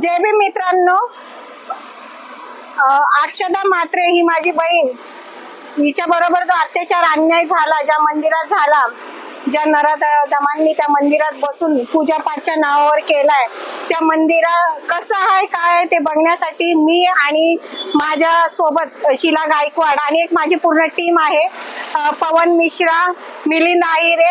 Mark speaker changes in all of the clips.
Speaker 1: जय भी मित्रांनो. अं, अक्षदा मात्रे ही माझी बहीण. हिच्या बरोबर जो अत्याचार अन्याय झाला ज्या मंदिरात झाला ज्या नरादमांनी त्या मंदिरात बसून पूजा पाठच्या नावावर केलाय त्या मंदिरा कसं आहे काय आहे ते बघण्यासाठी मी आणि माझ्या सोबत शिला गायकवाड आणि एक माझी पूर्ण टीम आहे पवन मिश्रा मिलिंद आईरे.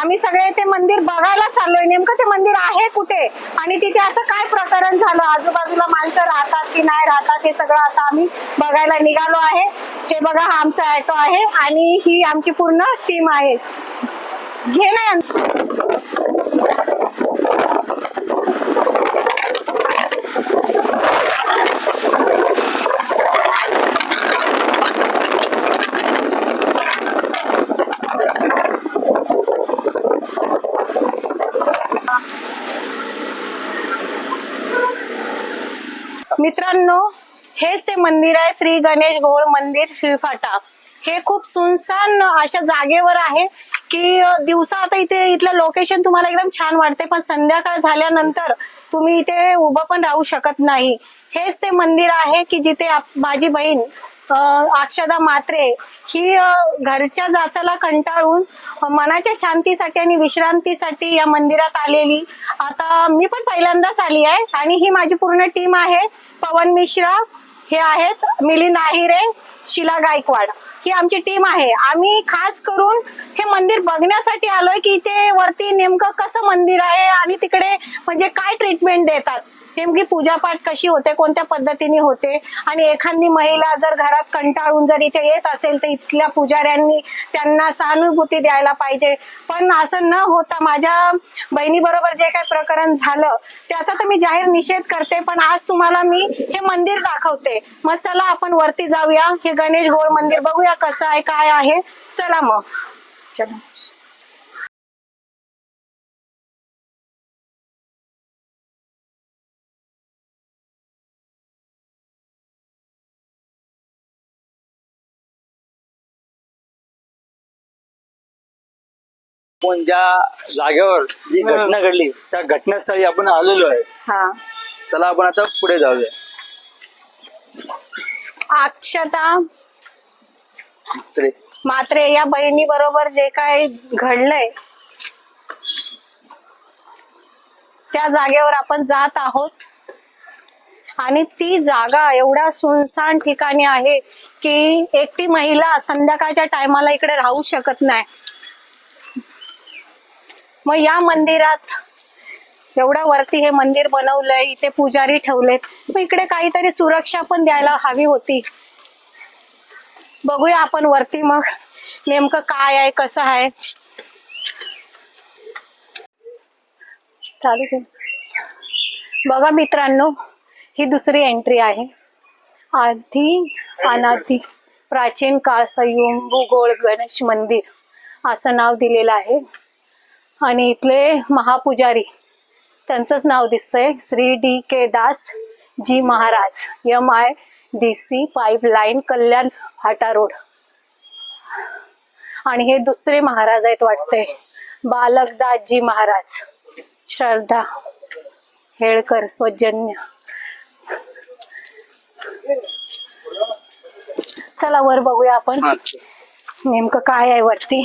Speaker 1: आम्ही सगळे ते मंदिर बघायला चाललोय. नेमकं ते मंदिर आहे कुठे? आणि तिथे असं काय प्रकरण झालं? आजूबाजूला माणसं राहतात की नाही राहतात हे सगळं आता आम्ही बघायला निघालो आहे. हे बघा हा आमचा ॲटो आहे आणि ही आमची पूर्ण टीम आहे. घे ना मित्रांनो हेच ते मंदिर आहे श्री गणेश घोळ मंदिर फिरफाटा हे खूप सुनसान अशा जागेवर आहे की दिवसा आता इथे इथलं लोकेशन तुम्हाला एकदम छान वाटते पण संध्याकाळ झाल्यानंतर तुम्ही इथे उभं पण राहू शकत नाही. हेच ते मंदिर आहे की जिथे आप- माझी बहीण अक्षदा मात्रे ही घरच्या जाचाला कंटाळून मनाच्या शांतीसाठी आणि विश्रांतीसाठी या मंदिरात आलेली. आता मी पण पहिल्यांदाच आली आहे आणि ही माझी पूर्ण टीम आहे. पवन मिश्रा हे आहेत मिलिंद आहिरे शिला गायकवाड. ही आमची टीम आहे. आम्ही खास करून हे मंदिर बघण्यासाठी आलोय की इथे वरती नेमकं कसं मंदिर आहे आणि तिकडे म्हणजे काय ट्रीटमेंट देतात. नेमकी पूजापाठ कशी होते कोणत्या पद्धतीने होते? आणि एखादी महिला जर घरात कंटाळून जर इथे येत असेल तर इथल्या पुजाऱ्यांनी त्यांना सहानुभूती द्यायला पाहिजे. पण असं न होता माझ्या बहिणी बरोबर जे काही प्रकरण झालं त्याचा तर मी जाहीर निषेध करते पण आज तुम्हाला मी हे मंदिर दाखवते. मग चला आपण वरती जाऊया. हे गणेश गोळ मंदिर बघूया कसं आहे काय आहे. चला मग. चला.
Speaker 2: आपण ज्या जागेवर जी घटना घडली त्या घटनास्थळी आपण आलेलो आहे.
Speaker 1: हा.
Speaker 2: त्याला आपण आता पुढे जाऊया.
Speaker 1: अक्षता.
Speaker 2: तरी
Speaker 1: मात्रे या बहिणी बरोबर जे काय घडलंय त्या जागेवर आपण जात आहोत. आणि ती जागा एवढ्या सुनसान ठिकाणी आहे की एकटी महिला संध्याकाळच्या टायमाला इकडे राहू शकत नाही. मग या मंदिरात एवढ्या वरती हे मंदिर बनवलंय इथे पुजारी ठेवलेत. मग इकडे काहीतरी सुरक्षा पण द्यायला हवी होती. बघूया आपण वरती मग नेमकं काय आहे कसं आहे. चालू बघा मित्रांनो ही दुसरी एंट्री आहे. आधी अनाची प्राचीन काळ संयुंबू भूगोळ गणेश मंदिर असं नाव दिलेलं आहे. आणि इथले महापुजारी त्यांचंच नाव दिसतंय. Shri D K Das ji Maharaj M I D C pipeline Kalyan हाटा रोड. आणि हे दुसरे महाराज आहेत वाटते बालकदासजी महाराज श्रद्धा हेळकर स्वजन्य चला वर बघूया आपण. नेमकं काय आहे वरती?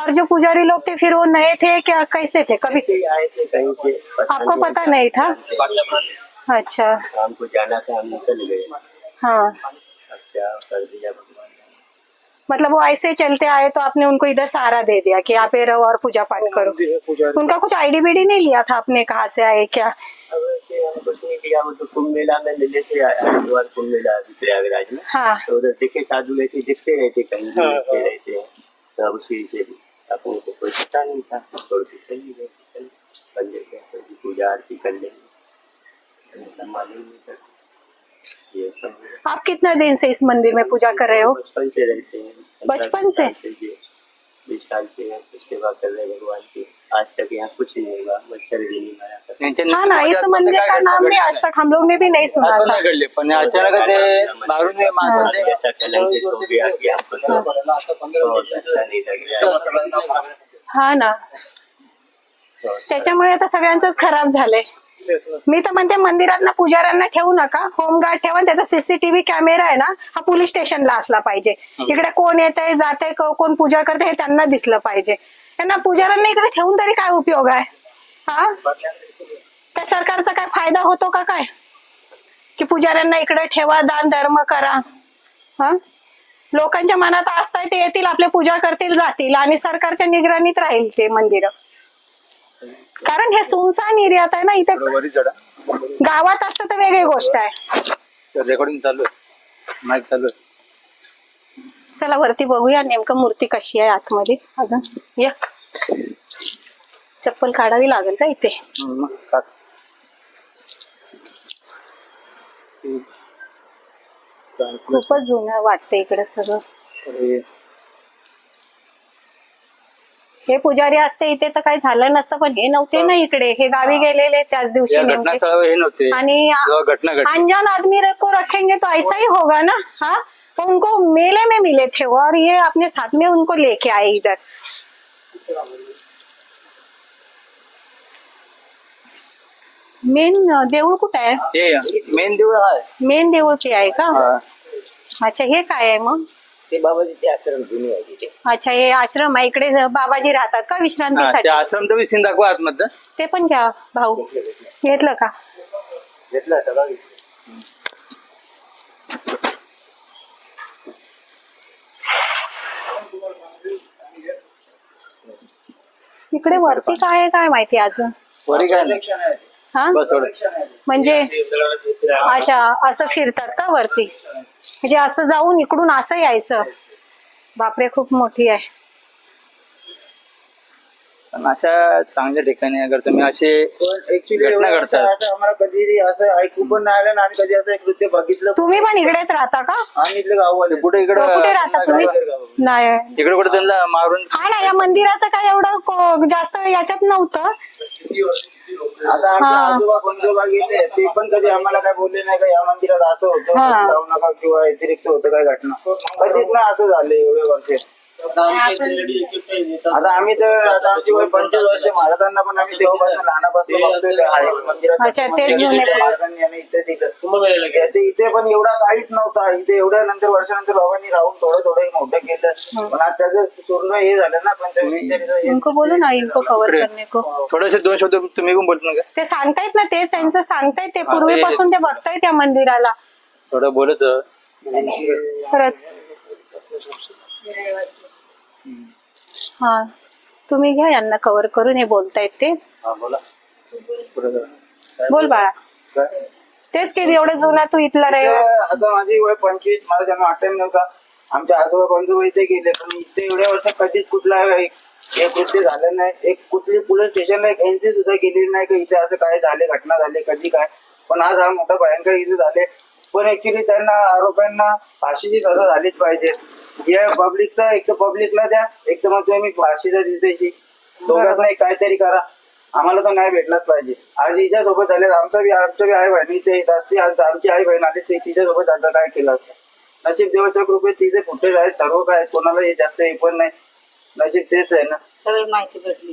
Speaker 1: और जो पुजारी लोग थे फिर वो नए थे क्या कैसे थे? कभी
Speaker 3: आए थे कहीं से?
Speaker 1: आपको पता नहीं था? अच्छा।
Speaker 3: शाम को जाना था हम निकल गए।
Speaker 1: हाँ।
Speaker 3: कर दिया
Speaker 1: मतलब वो ऐसे चलते आए तो आपने उनको इधर सहारा दे दिया कि आप ये रहो और पूजा पाठ करो। उनका कुछ आईडी बीडी नहीं लिया था आपने कहा से आए क्या?
Speaker 3: कुछ नहीं किया वो तो कुंभ मेला में मिले थे कुंभ मेला प्रयागराज में।
Speaker 1: हाँ।
Speaker 3: तो उधर दिखे साधु ऐसे दिखते रहते कहीं भी रहते हैं। सब श्री से अपन उनको कोई पता नहीं था। छोड़ के चली गई चल, मंदिर के अंदर पूजा आरती कर लेंगे ऐसा मालूम नहीं ये सब
Speaker 1: आप कितना दिन से इस मंदिर में पूजा कर रहे हो?
Speaker 3: बचपन से रहते हैं।
Speaker 1: बचपन से?
Speaker 3: बीस साल से सेवा कर रहे हैं भगवान की। आज तक यहाँ कुछ नहीं हुआ मच्छर भी नहीं मारा था।
Speaker 2: त्यांच्या
Speaker 1: हाँ ना इस मंदिर का नाम भी आज तक हम लोग ने भी नहीं सुना था
Speaker 2: नाही घडले पण अचानक ते मारून ते माणसाने
Speaker 3: ऐसा कलंक तो भी आ गया हमको तो बहुत अच्छा नहीं लग रहा है
Speaker 1: हा ना. त्याच्यामुळे आता सगळ्यांचंच खराब झालंय. मी तर म्हणते मंदिरात ना पुजाऱ्यांना ठेवू नका. होमगार्ड ठेवा आणि त्याचा सीसीटीव्ही कॅमेरा आहे ना हा पोलीस स्टेशनला असला पाहिजे. इकडे कोण येत आहे जात आहे कोण पूजा करते हे त्यांना दिसलं पाहिजे. त्यांना पुजाऱ्यांना इकडे ठेवून तरी काय उपयोग आहे? हा? त्या सरकारचा काय फायदा होतो का काय? की पुजाऱ्यांना इकडे ठेवा दान धर्म करा. हा? लोकांच्या मनात असताय ते येतील आपले पूजा करतील जातील आणि सरकारच्या निगराणीत राहील ते मंदिर. कारण हे सुनसान एरियात आहे ना इथे गावात असतं तर वेगळी गोष्ट आहे.
Speaker 2: रेकॉर्डिंग चालू आहे. माईक चालू आहे.
Speaker 1: चला वरती बघूया नेमकं मूर्ती कशी आहे आतमध्ये. अजून या. चप्पल काढावी लागेल का इथे. खूपच जुनं वाटतं इकडे सगळं. हे पुजारी असते इथे तर काही झालं नसतं पण हे नव्हते ना इकडे. हे गावी गेलेले त्याच दिवशी आणि अनजान आदमी को रखेंगे तो ऐसा ही होगा ना? हाँ? उनको मेले में मिले थे वो और ये अपने साथ में उनको लेके आए इधर। मेन देऊळ कुठं आहे?
Speaker 2: मेन देऊळ
Speaker 1: मेन देऊळ ते आहे का. अच्छा हे काय आहे मग?
Speaker 3: ते बाबाजी आश्रम जुनी आहे तिथे.
Speaker 1: अच्छा हे आश्रम आहे. इकडे बाबाजी राहतात का
Speaker 2: ते
Speaker 1: विश्रांतीसाठी
Speaker 2: आश्रम तर सीन दाखवा आतमधलं
Speaker 1: ते पण घ्या भाऊ. घेतलं का?
Speaker 3: घेतलं
Speaker 1: इकडे वरती काय आहे काय माहिती अजून?
Speaker 2: वरी काय नाही.
Speaker 1: हा?
Speaker 2: बस एवढं.
Speaker 1: म्हणजे? अच्छा असं फिरतात का वरती? म्हणजे असं जाऊन इकडून असं यायचं. बापरे खूप मोठी आहे.
Speaker 2: पण अशा चांगल्या ठिकाणी अगर तुम्ही असे
Speaker 4: ऍक्च्युली
Speaker 2: घटना घडतात.
Speaker 4: आम्हाला कधी असं ऐकू पण नाही आलं ना आम्ही कधी असं एक नृत्य बघितलं
Speaker 1: तुम्ही पण इकडेच राहता का?
Speaker 4: आम्ही इथले गाववाले.
Speaker 2: कुठे इकडं
Speaker 1: कुठे राहता तुम्ही? नाही.
Speaker 2: इकडे कुठे त्यांना मारून
Speaker 1: हा ना या मंदिराचं काय एवढं को- जास्त याच्यात नव्हतं.
Speaker 4: आता आमचे
Speaker 1: हा.
Speaker 4: आजोबा पंजोबा गेले ते पण कधी आम्हाला काय बोलले नाही का या मंदिरात असं होतं
Speaker 1: हा.
Speaker 4: कधी जाऊ नका किंवा व्यतिरिक्त होतं काय घटना. कधीच ना असं झालं एवढे वर्ष. आता आम्ही तर आता आमची वय पंचवीस वर्ष महाराजांना पण आम्ही तेव्हापासून लहानापासून बघतोय ते आहे. मंदिरात
Speaker 1: अच्छा, तेच जुने
Speaker 4: महाराजांनी आणि इथे त्याचे इथे पण एवढा काहीच नव्हता. इथे एवढ्या नंतर वर्षानंतर बाबांनी राहून थोडं थोडं हे मोठं केलं. पण आज त्याचं पूर्ण हे झालं ना पण
Speaker 1: इनको बोलू ना इनको कव्हर करने को.
Speaker 2: थोडेसे दोन शब्द तुम्ही पण बोलत नका
Speaker 1: ते सांगतायत ना तेच त्यांचं सांगतायत ते. पूर्वीपासून ते बघतायत त्या मंदिराला.
Speaker 2: थोडं बोलत
Speaker 1: खरंच. हा. तुम्ही घ्या यांना कव्हर करून हे बोलतायत ते
Speaker 2: बोला. पुढे जा.
Speaker 1: बोल बाळा. तेच की एवढं जुना तू इथला रे.
Speaker 4: आता माझी वय पंचवीस माझा जन्म अठ्ठ्याण्णव का आमच्या आजोबा पंजोबा इथे गेले पण इथे एवढ्या वर्ष कधीच कुठला एक हे कृत्य झालं नाही. एक कुठली पोलीस स्टेशनला एक एनसी सुद्धा गेलेली नाही का? इथे असं काय झाले घटना झाली कधी काय? पण आज हा मोठा भयंकर इथे झाले. पण ऍक्च्युली त्यांना आरोपांना फाशीची सजा झालीच पाहिजे. या पब्लिकचा एक तर पब्लिकला द्या. एक तर मग तुम्ही फाशीचा दिवशी दोघात नाही काहीतरी करा. आम्हाला तर नाही भेटलाच पाहिजे. आज हिच्या सोबत झाले आमचा बी आमच्या बी आई बहिणी ते येत असते आज आमची आई बहीण आली ते तिच्या सोबत आता काय केलं? असतं नशीब देवाच्या कृपेत तिचे फुटेज आहेत सर्व काय. कोणाला हे जास्त हे पण नाही. नशीब तेच आहे ना.
Speaker 5: सगळी माहिती भेटली.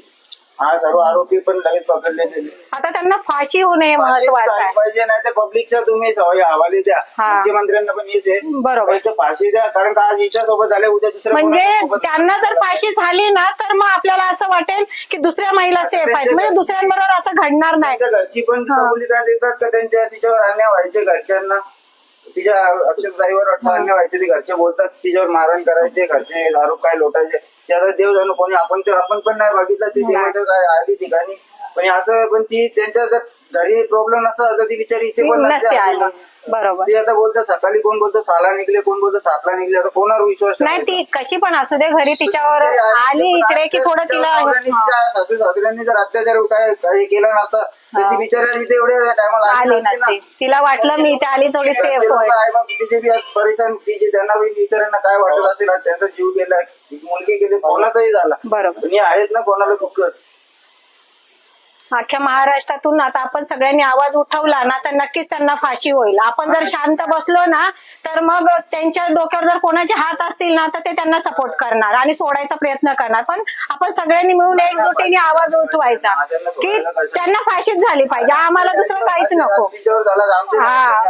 Speaker 4: हा सर्व आरोपी पण लगेच पकडले गेले
Speaker 1: आता त्यांना फाशी होणे महत्वाचं आहे
Speaker 4: पाहिजे नाही तर पब्लिकच्या तुम्ही सवय हवाले द्या.
Speaker 1: हा.
Speaker 4: मुख्यमंत्र्यांना पण येते
Speaker 1: बरोबर.
Speaker 4: तर फाशी द्या कारण का आज हिच्या सोबत झाले उद्या दुसऱ्या
Speaker 1: म्हणजे
Speaker 4: कोणासोबत
Speaker 1: त्यांना जर फाशी झाली ना तर मग आपल्याला असं वाटेल की दुसऱ्या महिला सेफ आहेत. म्हणजे दुसऱ्यांबरोबर असं घडणार नाही.
Speaker 4: त्यांच्या घरची पण
Speaker 1: हा.
Speaker 4: कबुली काय देतात का त्यांच्या? तिच्यावर अन्याय व्हायचे घरच्यांना. तिच्या अक्षरताईवर अन्याय व्हायचे ते घरचे बोलतात. तिच्यावर मारण करायचे घरचे दारू काय लोटायचे. ते आता देव जाणू कोणी आपण तर आपण पण नाही बघितलं ती देवाच्या आली ठिकाणी. पण असं पण ती त्यांच्या जर घरी प्रॉब्लेम नसता तर ती बिचारी इथे पण
Speaker 1: नसते
Speaker 4: आली.
Speaker 1: बरोबर.
Speaker 4: ती आता बोलतात सकाळी कोण बोलतो साला निघले कोण बोलतो सातला निघले आता कोणावर विश्वास
Speaker 1: नाही? ती कशी पण असू दे घरी तिच्यावर आली इकडे की थोडं तिला
Speaker 4: सासू सासऱ्यांनी जर अत्याचार काय काही केला नसता तर ती बिचारी इथे एवढ्या टायमाला
Speaker 1: आली नसते तिला वाटलं मी इथे आली थोडी सेफ होईल
Speaker 4: आई बाप तिचे बी आज परेशान. तिचे त्यांना बी बिचाऱ्यांना काय वाटत असेल आज त्यांचा जीव गेला मुलगी गेली कोणाचाही झाला.
Speaker 1: बरोबर.
Speaker 4: हे आहेत ना कोणाला दुःख?
Speaker 1: अख्ख्या महाराष्ट्रातून आता आपण सगळ्यांनी आवाज उठवला ना तर नक्कीच त्यांना फाशी होईल. आपण जर शांत बसलो ना तर मग त्यांच्या डोक्यावर जर कोणाचे हात असतील ना तर ते त्यांना सपोर्ट करणार आणि सोडायचा प्रयत्न करणार. पण आपण सगळ्यांनी मिळून एकजुटीने आवाज उठवायचा की त्यांना फाशीच झाली पाहिजे. आम्हाला दुसरं काहीच नको. हा.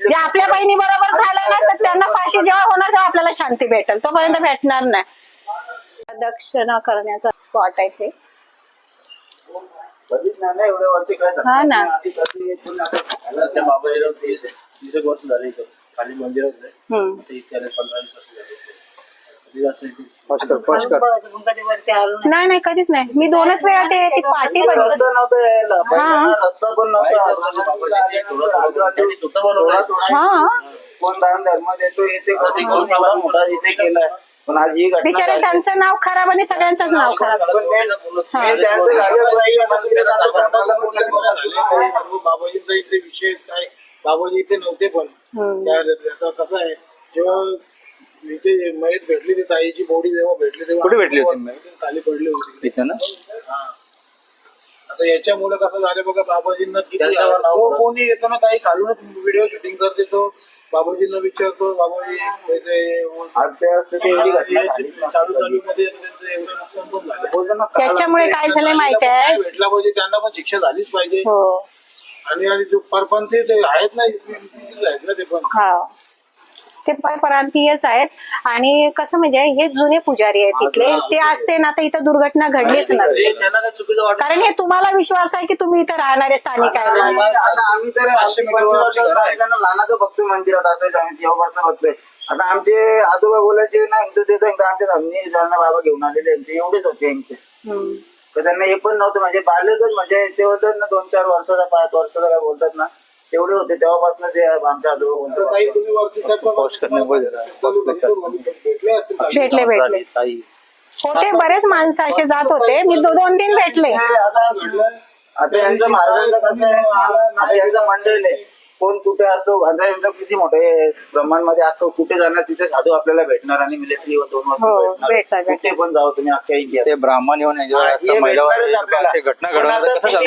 Speaker 1: जे आपल्या बहिणी बरोबर झालं ना तर त्यांना फाशी जेव्हा होणार तेव्हा आपल्याला शांती भेटेल. तोपर्यंत भेटणार नाही. दक्षिणा करण्याचा स्पॉट आहे ते. हा ना.
Speaker 3: तीस वर्ष झाले खाली मंदिरात
Speaker 1: नाही. नाही कधीच नाही. मी दोनच वेळा ते बघितली
Speaker 4: रस्ता पण नव्हता.
Speaker 1: हा.
Speaker 4: कोण दान धर्म देतो मोठा इथे केलाय. पण आज ही घटना
Speaker 1: बिचारे
Speaker 4: झाली.
Speaker 1: त्यांचं नाव खराब आणि सगळ्यांचंच नाव खराब.
Speaker 4: पण main- त्यांचं झालं मुलं-
Speaker 5: बाबाजींचा इथे विषय काय? बाबाजी इथे नव्हते पण.
Speaker 1: हम्म.
Speaker 5: त्या- आता कसं आहे? जेव्हा इथे मयत भेटली ती ताईची बॉडी जेव्हा भेटली तेव्हा
Speaker 2: कुठे भेटली होती? मयत?
Speaker 5: खाली पडली होती.
Speaker 2: इथे ना?
Speaker 5: हा. आता याच्यामुळे कसं झालं बघा बाबाजींना किती
Speaker 3: त्यांचं नाव.
Speaker 5: कोणी येतो ना काही खालूनच व्हिडिओ शूटिंग करते तो. बाबाजींना विचारतो बाबाजी
Speaker 4: झाली.
Speaker 5: चालू चालू मध्ये त्यांचं एवढं नुकसान पण झालं.
Speaker 1: त्याच्यामुळे काय झालंय माहिती आहे?
Speaker 5: भेटला पाहिजे त्यांना पण शिक्षा झालीच पाहिजे.
Speaker 1: हो.
Speaker 5: आणि आणि जो परपंथी ते आहेत ना इथे आहेत ना ते पण.
Speaker 1: ते परप्रांतीयच आहेत. आणि कसं म्हणजे हे जुने पुजारी आहेत तिथले. ते असते ना तर इथं दुर्घटना घडलीच नसते.
Speaker 3: ते त्यांना काय चुकीचं वाटत
Speaker 1: कारण हे तुम्हाला विश्वास आहे की तुम्ही इथं राहणारे स्थानिक आहे
Speaker 4: आम्ही- आता आम्ही तर आमचे लहानाचं बघतोय मंदिरात असायचं आम्ही तेव्हापासून बघतोय. आता आमचे आजोबा बोलायचे ना एकदा ते एकदा आमच्या सामने जणांना बाबा घेऊन आलेले यांचे एवढेच होते यांचे
Speaker 1: हम्म.
Speaker 4: तर त्यांना हे पण नव्हतं म्हणजे बालकच म्हणजे ते बोलतात ना दोन चार वर्षाचा पाच वर्षाचा काय बोलतात ना तेवढे होते तेव्हापासून ते आमच्या.
Speaker 5: भेटले.
Speaker 1: भेटले होते बरेच माणसं असे जात होते. मी दो- दोन तीन भेटले.
Speaker 4: आता यांचं महाराजांचं कसं आहे? आता यांचं मंडळ आहे. कोण कुठे असतो? आता यांचं किती मोठे ब्रह्मांडमध्ये अख्खं कुठे जाणार? तिथे साधू आपल्याला भेटणार आणि मिलिटरी दोन
Speaker 1: हो,
Speaker 4: वाजता. कुठे पण जाऊ तुम्ही अख्ख्या इंडियात
Speaker 2: ते ब्राह्मण येऊन
Speaker 4: हे
Speaker 2: घटना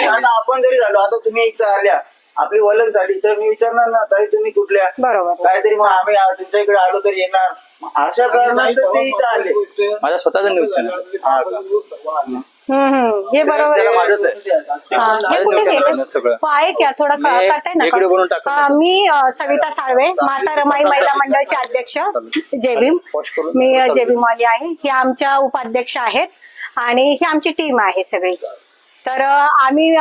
Speaker 4: आता आपण जरी झालो आता तुम्ही इथं आल्या. आपली ओळख झाली तर मी विचारणार ना ताई तुम्ही कुठल्या?
Speaker 1: बरोबर.
Speaker 4: काहीतरी मग आम्ही आ- तुमच्या इकडे आलो तर येणार. अशा कारणास्तव ते इथं आले.
Speaker 2: माझ्या स्वतःचं न्यूज चॅनल
Speaker 1: हम्म हम्म. हे बरोबर
Speaker 2: त्याला
Speaker 1: आहे.
Speaker 2: माझंच आहे.
Speaker 1: हा, हे कुठे गेले
Speaker 2: सगळं.
Speaker 1: हो, आहे क्या थोडं
Speaker 2: मी
Speaker 1: करताय ना.
Speaker 2: इकडे बोलून टाकतो.
Speaker 1: हा, मी अ, सविता साळवे माता रमाई महिला मंडळचे अध्यक्ष जय भीम. मी अ, जय भीमवाली आहे. हे आमच्या उपाध्यक्ष आहेत आणि ही आमची टीम आहे सगळी. तर आम्ही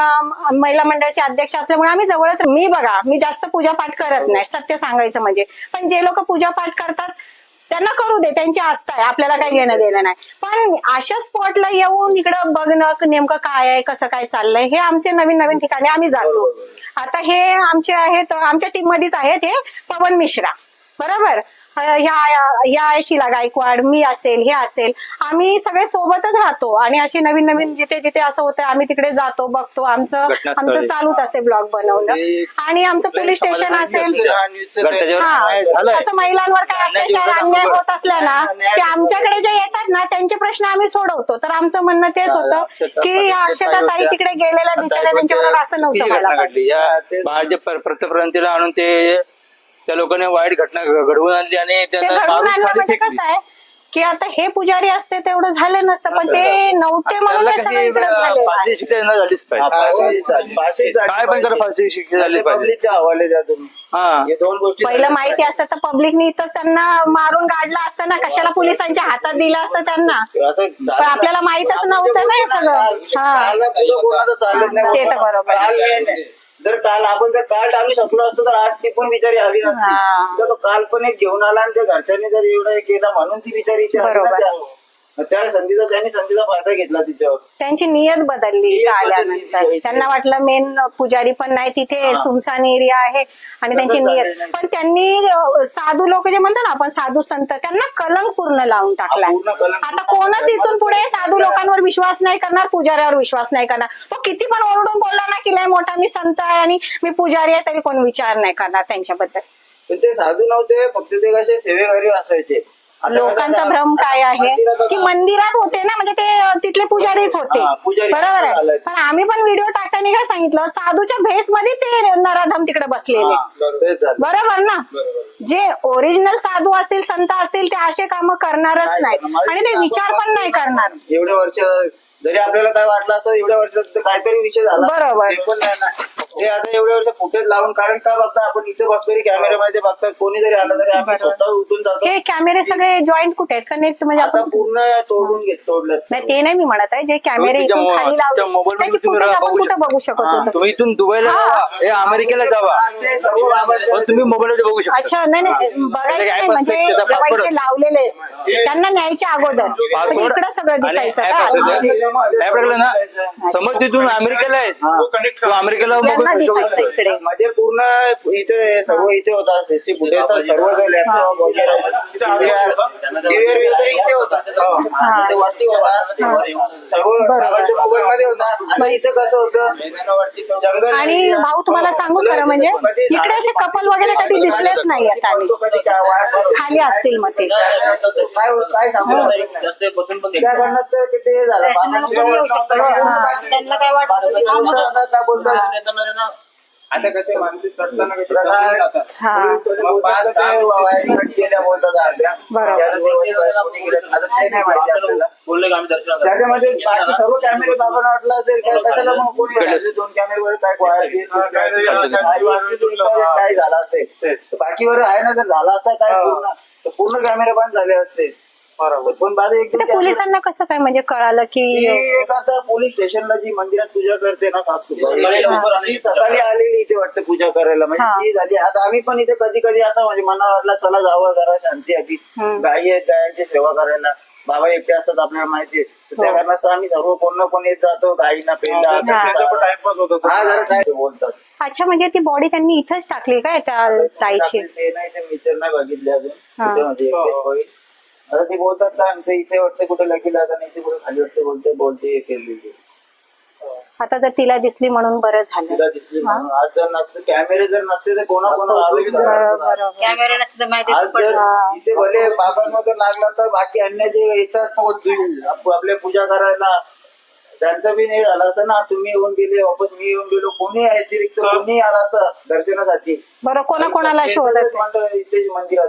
Speaker 1: महिला मंडळाचे अध्यक्ष असल्यामुळे आम्ही जवळच मी बघा मी जास्त पूजापाठ करत नाही सत्य सांगायचं म्हणजे. पण जे लोक पूजापाठ करतात त्यांना करू दे त्यांची आस्था आहे आपल्याला काही घेणं देणं नाही. पण अशा स्पॉटला येऊन इकडं बघणं नेमकं काय आहे कसं काय चाललंय हे आमचे नवीन नवीन ठिकाणी आम्ही जातो. आता हे आमचे आहेत आमच्या टीम मध्येच आहेत हे पवन मिश्रा. बरोबर? ह्या ह्या शिला गायकवाड मी असेल हे असेल. आम्ही सगळे सोबतच राहतो. आणि असे नवीन नवीन जिथे जिथे असं होतं आम्ही तिकडे जातो बघतो. आमचं. आमचं चालूच असते ब्लॉग बनवणं. आणि आमचं पोलीस स्टेशन असेल. हा. असं महिलांवर काय अत्याचार अन्याय होत असला ना की आमच्याकडे जे येतात ना त्यांचे प्रश्न आम्ही सोडवतो. तर आमचं म्हणणं तेच होतं की या अक्षता ताई तिकडे गेलेल्या बिचाऱ्या त्यांच्याबरोबर असं नव्हतं मला
Speaker 2: घटना
Speaker 1: पाहिजे.
Speaker 2: घडली. या बाहेरच्या पर- प्रत्यपर्यंतीला आणून ते त्या लोकांनी वाईट घटना घ- घडवून आणली आणि
Speaker 1: ते
Speaker 2: त्यांना
Speaker 1: घडवून
Speaker 2: मारून
Speaker 1: आणलं
Speaker 2: खाली
Speaker 1: म्हणजे
Speaker 2: फेकली.
Speaker 1: कसं आहे की आता हे पुजारी असते तेवढं झालं नसतं पण ते नव्हते म्हणून हे
Speaker 2: त्यांना
Speaker 1: सगळं
Speaker 2: कशी
Speaker 1: इकडे झालेलं
Speaker 2: फाशी
Speaker 1: आहे.
Speaker 2: शिक्षा त्यांना झालीच पाहिजे. काय पण करा फाशी शिक्षा झाली पाहिजे.
Speaker 4: पब्लिकच्या हवाले द्या तुम्ही.
Speaker 2: हा.
Speaker 4: हे. दोन गोष्टी
Speaker 1: पहिलं माहिती असतं तर पब्लिकनी इथंच त्यांना मारून काढलं असतं ना कशाला पोलिसांच्या हातात दिलं असतं त्यांना? पण आपल्याला माहीतच नव्हतं ना हे सगळं. हा.
Speaker 4: काल पुढं कोणाचं चालत नाही
Speaker 1: ते तर बरोबर.
Speaker 4: काल main आहे. जर काल आपण जर काल टाळू शकलो असतो तर आज ती पण बिचारी आली. नसती तर तो काल पण एक घेऊन आला आणि त्या घरच्यांनी जर एवढं केलं म्हणून ती बिचारी इथे आली ना
Speaker 1: बरोबर.
Speaker 4: त्या. त्या संधीचा त्यांनी संधीचा फायदा घेतला तिच्यावर
Speaker 1: त्यांची नियत बदलली
Speaker 4: नियत
Speaker 1: इथं
Speaker 4: बदलली
Speaker 1: आल्यानंतर. त्यांना वाटलं मेन पुजारी पण नाही तिथे
Speaker 4: हा.
Speaker 1: सुनसान एरिया आहे आणि त्यांची
Speaker 4: तसंच
Speaker 1: नियत
Speaker 4: आहे.
Speaker 1: पण त्यांनी अं, साधू लोक जे म्हणतात ना आपण साधू संत त्यांना कलंक पूर्ण लावून
Speaker 4: हा, पूर्ण कलंक.
Speaker 1: आता कोणच इथून पुढे साधू लोकांवर विश्वास नाही करणार पुजाऱ्यावर विश्वास नाही करणार तो किती पण ओरडून बोलला ना की लय मोठा मी संत आहे आणि मी पुजारी आहे तरी कोण विचार नाही करणार त्यांच्याबद्दल
Speaker 4: पण ते साधू नव्हते फक्त ते कसे सेवेकरी असायचे
Speaker 1: लोकांचा भ्रम काय आहे? की मंदिरात होते ना म्हणजे ते तिथले पुजारीच होते. बरोबर आहे. पण आम्ही पण व्हिडिओ टाकताना काय सांगितलं साधूच्या भेस मध्ये ते नराधम तिकडे बसलेले. बरोबर. ना? जे ओरिजिनल साधू असतील संत असतील ते असे काम करणारच
Speaker 4: नाही.
Speaker 1: आणि ते विचार पण नाही करणार.
Speaker 4: एवढ्या वर्ष जरी आपल्याला काय वाटलं असतं एवढ्या वर्षात तर काहीतरी विषय झाला.
Speaker 1: बरोबर.
Speaker 4: हे आता एवढ्या वर्ष फुटेज लावून कारण का बघता आपण इथे बघतो कॅमेऱ्यामध्ये बघतात कोणी जरी आलं तरी आम्ही स्वतः उठून जातो.
Speaker 1: हे कॅमेरे सगळे जॉईंट कुठे आहेत? कनेक्ट म्हणजे
Speaker 4: आता
Speaker 1: आपण
Speaker 4: पूर्ण तोडून घेत तोडलं.
Speaker 1: नाही ते नाही मी म्हणत आहे जे कॅमेरे
Speaker 2: तुमच्या
Speaker 1: इथून
Speaker 2: मो-
Speaker 1: खाली
Speaker 2: तुमच्या
Speaker 1: लावले
Speaker 2: मोबाईल
Speaker 1: त्याची
Speaker 2: मध्ये तुम्ही
Speaker 1: फुटेज आपण
Speaker 2: बघू
Speaker 1: कुठे
Speaker 2: शकता.
Speaker 1: बघू शकत
Speaker 2: हा,
Speaker 1: होतो?
Speaker 2: तुम्ही इथून दुबईला
Speaker 1: हा.
Speaker 2: जावा हे अमेरिकेला जावा.
Speaker 4: ते सर्व बाबांच्या-
Speaker 2: पण तुम्ही मोबाईल बघू शकता.
Speaker 1: अच्छा नाही नाही बघायचं
Speaker 2: त्याचा
Speaker 1: नाही
Speaker 2: app
Speaker 1: म्हणजे
Speaker 2: असते, त्याचा
Speaker 1: जेव्हा
Speaker 2: password
Speaker 1: इथे
Speaker 2: असतो.
Speaker 1: लावलेले त्यांना न्यायच्या अगोदर. म्हणजे
Speaker 2: Password
Speaker 1: इकडं सगळं दिसायचं. का
Speaker 2: ना समज तिथून अमेरिकेला आहेस तू अमेरिकेला
Speaker 1: यांना
Speaker 2: मोबाईल
Speaker 1: दिसायचं इकडे.
Speaker 4: म्हणजे पूर्ण इथे सर्व इथे होता सीसी फुटेज सर्व लॅपटॉप वगैरे. DVR वगैरे इथे होता. इथे वरती होता. सर्व मोबाईल मध्ये होता. आता इथं कसं होतं? जंगल
Speaker 1: आणि. भाऊ तुम्हाला सांगू खरं म्हणजे
Speaker 4: कधी
Speaker 1: इकडे असे couple वगैरे कधी दिसलेच नाही आणि.
Speaker 4: पडतो, कधी काय वाट पडतो.
Speaker 1: खाली असतील मग ते.
Speaker 4: काय होत- काय सांगू? शकत नाही. त्या कारणाचं ते ते झालं.
Speaker 1: त्यांना काय वाटतं
Speaker 4: बोलतात,
Speaker 5: आता कसे मानसिक चढताना.
Speaker 1: हा. बरोबर.
Speaker 3: बोलले का आम्ही दर्शनाला
Speaker 4: त्याच्यामध्ये बाकी सर्व कॅमेरे बाबा वाटलं असेल काय कशाला मग कोणी घातले दोन कॅमेरेवर काय वायर बिर काय झालं असेल बाकीवर आहे ना जर झाला असता काय पूर्ण तर पूर्ण कॅमेरे बंद झाले असते. पण बाद एक
Speaker 1: पोलिसांना कसं काय म्हणजे कळालं की
Speaker 4: एक आता पोलीस स्टेशनला जी मंदिरात पूजा करते ना
Speaker 3: ती सकाळी लवकर
Speaker 4: साफसफाई
Speaker 3: आली.
Speaker 4: ती सकाळी आलेली इथे वाटतं पूजा करायला म्हणजे
Speaker 1: हा.
Speaker 4: ती झाली आता आम्ही पण इथे कधी कधी असं म्हणजे मनाला वाटलं चला जावं जरा शांती आधी
Speaker 1: हम्म.
Speaker 4: गायी आहेत गायांची सेवा करायला बाबा एकटे असतात आपल्याला माहिती आहे तर त्या
Speaker 1: हो.
Speaker 4: कारणास्तव आम्ही सर्व कोण ना कोण येत जातो गायींना पेंडा
Speaker 1: हा.
Speaker 5: टाइमपास होत.
Speaker 4: हा जरा काय बोलतात
Speaker 1: अच्छा म्हणजे ती बॉडी त्यांनी इथंच टाकली काय त्या ताईची
Speaker 4: ते नाही ते मित्र नाही बघितले अजून
Speaker 1: हा.
Speaker 4: कुठे म्हणजे. आता ते बोलतात काय आमचं इथे वाटतं कुठे लकी लागा नाही इथे कुठे खाली वाटतं बोलते बोलते हे केलेली
Speaker 1: आता जर तिला दिसली म्हणून बरं झालं.
Speaker 4: तिला दिसली म्हणून. आज जर नसते कॅमेरे जर नसते तर कोणा कोणाला आरोग्य झाला
Speaker 1: बरोबर
Speaker 4: असता.
Speaker 1: बरोबर.
Speaker 6: कॅमेरा नसतं तर माहिती
Speaker 4: आज जर
Speaker 1: हा.
Speaker 4: इथे भले बाबांमध्ये लागला तर बाकी अन्य जे येतात आप- आपले पूजा करायला त्यांचं बी नाही झालं असतं ना तुम्ही येऊन गेले वापस मी येऊन गेलो कोणी अतिरिक्त? कोणी आला असतं दर्शनासाठी?
Speaker 1: बरं कोणा कोणाला
Speaker 4: ते
Speaker 1: शोधत
Speaker 4: मंदिरात.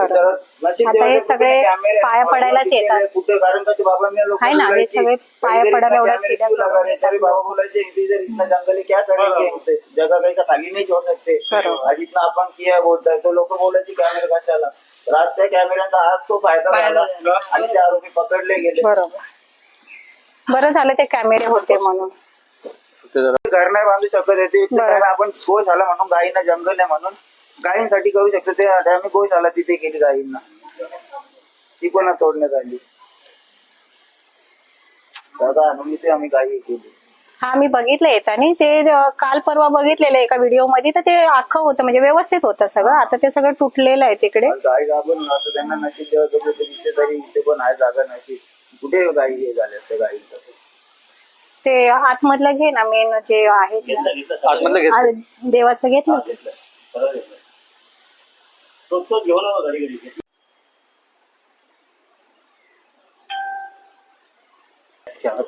Speaker 1: आता हे
Speaker 4: कुठे
Speaker 1: सगळे
Speaker 4: कॅमेरे
Speaker 1: पाया पडायलाच
Speaker 4: कुठे
Speaker 1: येतात.
Speaker 4: कुठे कारण का ते बाबांनी लोक
Speaker 1: आहे ना, हे सगळे पाया पडायला एवढं सीधा करून
Speaker 4: तरी बाबा बोलायचे इथे जर इतना जंगल क्या करेंगे इनसे? जगह कैसा खाली नहीं छोड़ सकते
Speaker 1: बरोबर.
Speaker 4: आज इतना आपण किया बोलताय तो लोक बोलायचे कॅमेरे कशाला? तर आज त्या कॅमेऱ्यांचा आज तो फायदा झाला
Speaker 6: झाला.
Speaker 4: आणि ते आरोपी पकडले गेले.
Speaker 1: बरोबर. बरं झालं ते कॅमेरे होते म्हणून.
Speaker 4: घर नाही बांधू शकत आपण गोशाला म्हणून गायींना जंगल आहे म्हणून. गायींसाठी करू शकतो. ते आम्ही गोशाला तिथे केली गायींना. ती पण तोडण्यात आली. दादा आणून इथे आम्ही गायी केली.
Speaker 1: हा मी बघितलं येतानी. ते काल परवा बघितलेलं एका व्हिडिओमध्ये तर ते अख्खं होतं म्हणजे व्यवस्थित होतं सगळं. आता ते सगळं तुटलेलं आहे तिकडे.
Speaker 4: गाय त्यांना नशीब तरी इथे पण आहे जागा नशीब. कुठे गायी हे गायीचं
Speaker 1: ते आतमधलं घे ना मेन जे आहे ते.
Speaker 2: आतमधलं घेतलं
Speaker 1: आ, देवाचं घेतलं.
Speaker 3: तो तो घेऊन आला घरी घरी
Speaker 4: चहा.